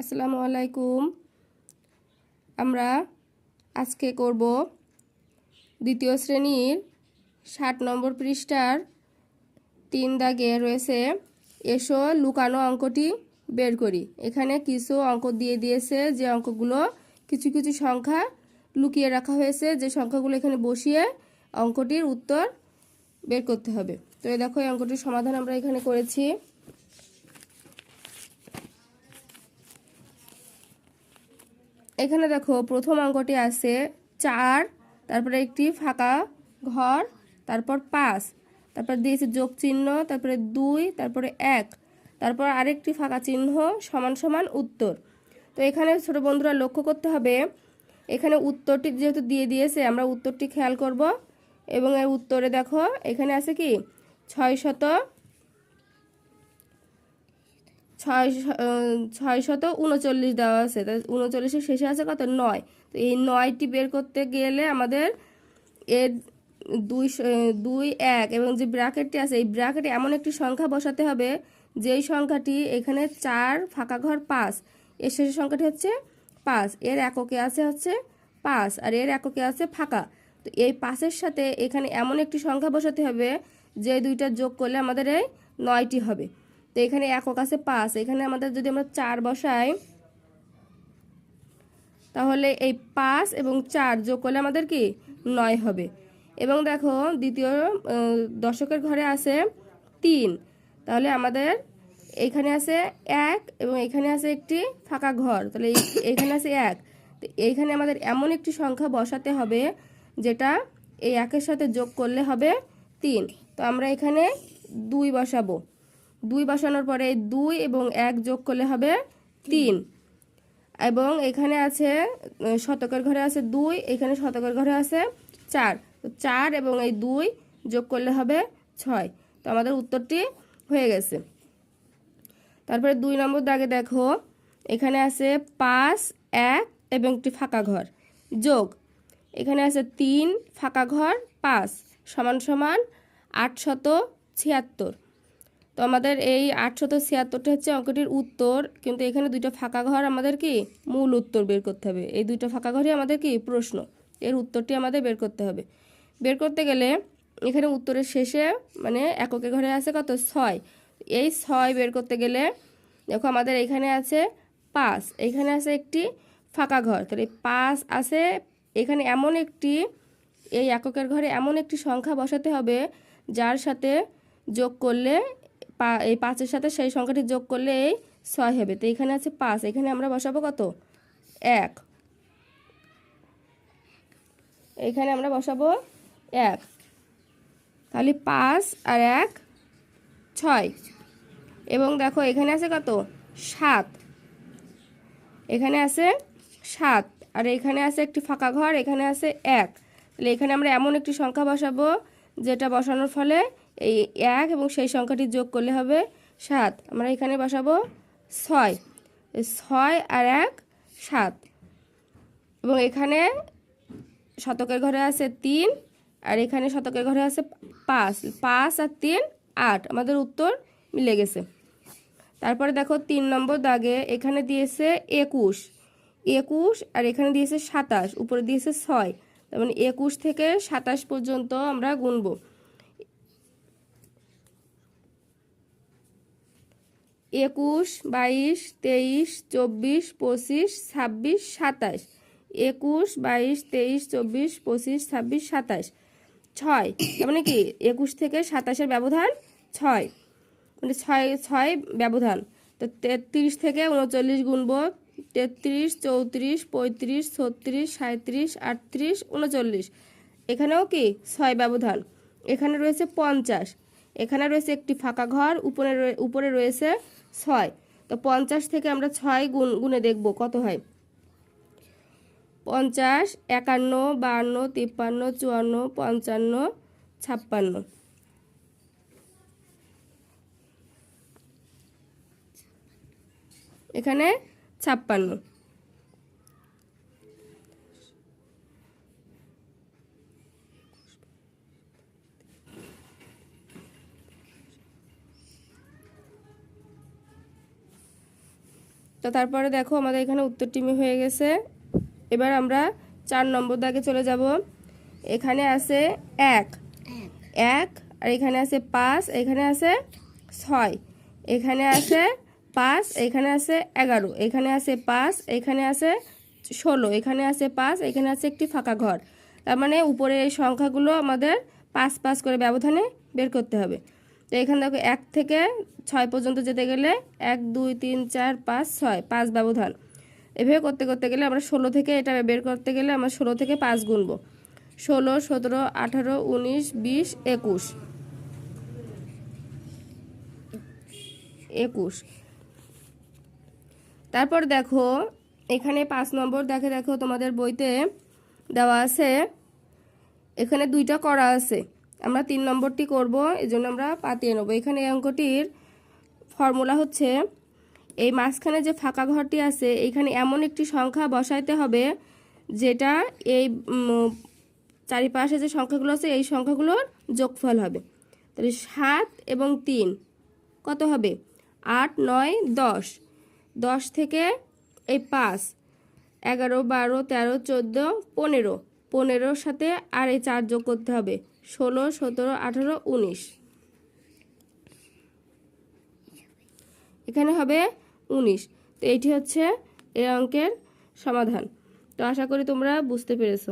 আসসালামু আলাইকুম। আমরা আজকে করব দ্বিতীয় শ্রেণির ষাট নম্বর পৃষ্ঠার তিন দাগে রয়েছে, এসো লুকানো অঙ্কটি বের করি। এখানে কিছু অঙ্ক দিয়ে দিয়েছে, যে অঙ্কগুলো কিছু কিছু সংখ্যা লুকিয়ে রাখা হয়েছে, যে সংখ্যাগুলো এখানে বসিয়ে অঙ্কটির উত্তর বের করতে হবে। তো এই দেখো, এই অঙ্কটির সমাধান আমরা এখানে করেছি। এখানে দেখো প্রথম অঙ্কটি আছে চার, তারপরে একটি ফাঁকা ঘর, তারপর পাঁচ, তারপর দিয়েছে যোগ চিহ্ন, তারপরে দুই, তারপরে এক, তারপর আরেকটি ফাঁকা চিহ্ন সমান সমান উত্তর। তো এখানে ছোট বন্ধুরা লক্ষ্য করতে হবে, এখানে উত্তরটি যেহেতু দিয়ে দিয়েছে, আমরা উত্তরটি খেয়াল করব। এবং এর উত্তরে দেখো, এখানে আছে কি? ছয় শত ছয় শত উনচল্লিশ দেওয়া আছে। তা উনচল্লিশের শেষে আছে কত? নয়। তো এই নয়টি বের করতে গেলে আমাদের এর দুই দুই, এক এবং যে ব্র্যাকেটটি আছে, এই ব্র্যাকেটে এমন একটি সংখ্যা বসাতে হবে, যেই সংখ্যাটি এখানে চার ফাঁকা ঘর পাঁচ। এর শেষের সংখ্যাটি হচ্ছে পাঁচ। এর এককে আছে হচ্ছে পাঁচ আর এর এককে আছে ফাঁকা। তো এই পাঁচের সাথে এখানে এমন একটি সংখ্যা বসাতে হবে, যে দুইটা যোগ করলে আমাদের এই নয়টি হবে। তো এখানে একক আছে পাঁচ। এখানে আমাদের যদি আমরা চার বসাই, তাহলে এই পাঁচ এবং চার যোগ করলে আমাদের কি? নয় হবে। এবং দেখো, দ্বিতীয় দশকের ঘরে আছে তিন। তাহলে আমাদের এইখানে আছে এক এবং এখানে আছে একটি ফাঁকা ঘর। তাহলে এইখানে আছে এক। তো এইখানে আমাদের এমন একটি সংখ্যা বসাতে হবে যেটা এই একের সাথে যোগ করলে হবে তিন। তো আমরা এখানে দুই বসাবো। দুই বসানোর পরে দুই এবং এক যোগ করলে হবে তিন। এবং এখানে আছে শতকের ঘরে আছে দুই, এখানে শতকের ঘরে আছে চার। তো চার এবং এই দুই যোগ করলে হবে ছয়। তো আমাদের উত্তরটি হয়ে গেছে। তারপরে দুই নম্বর দাগে দেখো, এখানে আছে পাঁচ, এক এবং একটি ফাঁকা ঘর। যোগ। এখানে আছে তিন, ফাঁকা ঘর, পাঁচ। সমান সমান আটশত ছিয়াত্তর। তো আমাদের এই আটশত ছিয়াত্তরটা হচ্ছে অঙ্কটির উত্তর, কিন্তু এখানে দুইটা ফাঁকা ঘর আমাদের কি? মূল উত্তর বের করতে হবে। এই দুইটা ফাঁকা ঘরই আমাদের কি? প্রশ্ন। এর উত্তরটি আমাদের বের করতে হবে। বের করতে গেলে এখানে উত্তরের শেষে মানে এককে ঘরে আছে কত? ছয়। এই ছয় বের করতে গেলে দেখো আমাদের এখানে আছে পাঁচ। এখানে আছে একটি ফাঁকা ঘর। তাহলে পাঁচ আছে, এখানে এমন একটি, এই এককের ঘরে এমন একটি সংখ্যা বসাতে হবে যার সাথে যোগ করলে পা, এই পাঁচের সাথে সেই সংখ্যাটি যোগ করলে এই ছয় হবে। তো এখানে আছে পাঁচ, এখানে আমরা বসাবো কত? এক। এখানে আমরা বসাবো এক। তাহলে পাঁচ আর এক, ছয়। এবং দেখো এখানে আছে কত? সাত। এখানে আছে সাত। আর এখানে আছে একটি ফাঁকা ঘর, এখানে আছে এক। তাহলে এখানে আমরা এমন একটি সংখ্যা বসাবো যেটা বসানোর ফলে এই এক এবং সেই সংখ্যাটি যোগ করলে হবে সাত। আমরা এখানে বসাবো ছয়। ছয় আর এক, সাত। এবং এখানে শতকের ঘরে আছে তিন আর এখানে শতকের ঘরে আছে পাঁচ। পাঁচ আর তিন, আট। আমাদের উত্তর মিলে গেছে। তারপরে দেখো তিন নম্বর দাগে এখানে দিয়েছে একুশ। একুশ আর এখানে দিয়েছে সাতাশ। উপরে দিয়েছে ছয়। তার মানে একুশ থেকে সাতাশ পর্যন্ত আমরা গুনব। একুশ, বাইশ, তেইশ, চব্বিশ, পঁচিশ, ছাব্বিশ, সাতাশ। একুশ, বাইশ, তেইশ, চব্বিশ, পঁচিশ, ছাব্বিশ, সাতাশ। ছয় মানে কি? একুশ থেকে সাতাশের ব্যবধান ছয়। মানে ছয় ছয় ব্যবধান। তো তেত্রিশ থেকে উনচল্লিশ গুনবো তেত্রিশ, চৌত্রিশ, পঁয়ত্রিশ, ছত্রিশ সাঁত্রিশ আটত্রিশ, উনচল্লিশ। এখানেও কি? ছয় ব্যবধান। এখানে রয়েছে পঞ্চাশ। এখানে রয়েছে একটি ফাঁকা ঘর। উপরে উপরে রয়েছে ছয়। তো পঞ্চাশ থেকে আমরা ছয় গুণ, গুণে দেখব কত হয়? পঞ্চাশ, একান্ন, বাহান্ন, তিপ্পান্ন, চুয়ান্ন, পঞ্চান্ন, ছাপ্পান্ন। এখানে ছাপ্পান্ন। তো তারপরে দেখো আমাদের এখানে উত্তরটি হয়ে গেছে। এবার আমরা চার নম্বর দাগে চলে যাব। এখানে আছে এক। এক, আর এখানে আছে পাঁচ, এখানে আছে ছয়। এখানে আছে পাঁচ, এখানে আছে এগারো। এখানে আছে পাঁচ, এখানে আছে ষোলো। এখানে আছে পাঁচ, এখানে আছে একটি ফাঁকা ঘর। তার মানে উপরে সংখ্যাগুলো আমাদের পাঁচ পাঁচ করে ব্যবধানে বের করতে হবে। তো এখানে দেখো এক থেকে ছয় পর্যন্ত যেতে গেলে এক, দুই, তিন, চার, পাঁচ, ছয়, পাঁচ ব্যবধান। এভাবে করতে করতে গেলে আমরা ষোলো থেকে এটা বের করতে গেলে আমরা ষোলো থেকে পাঁচ গুনবো। ষোলো, সতেরো, আঠারো, উনিশ, বিশ, একুশ। একুশ। তারপর দেখো, এখানে পাঁচ নম্বর দেখে, দেখো তোমাদের বইতে দেওয়া আছে, এখানে দুইটা করা আছে। আমরা তিন নম্বরটি করব এই জন্য আমরা পাতিয়ে নেব। এখানে এই অঙ্কটির ফর্মুলা হচ্ছে, এই মাঝখানে যে ফাঁকা ঘরটি আছে, এখানে এমন একটি সংখ্যা বসাইতে হবে, যেটা এই চারিপাশে যে সংখ্যাগুলো আছে, এই সংখ্যাগুলোর যোগফল হবে। তাহলে সাত এবং তিন, কত হবে? আট, নয়, দশ। দশ থেকে এই পাঁচ, এগারো, বারো, তেরো, চোদ্দ, পনেরো। পনেরোর সাথে আর এই চার যোগ করতে হবে। ষোলো, সতেরো, আঠেরো, উনিশ। এখানে হবে উনিশ। তো এইটি হচ্ছে এই অঙ্কের সমাধান। তো আশা করি তোমরা বুঝতে পেরেছ।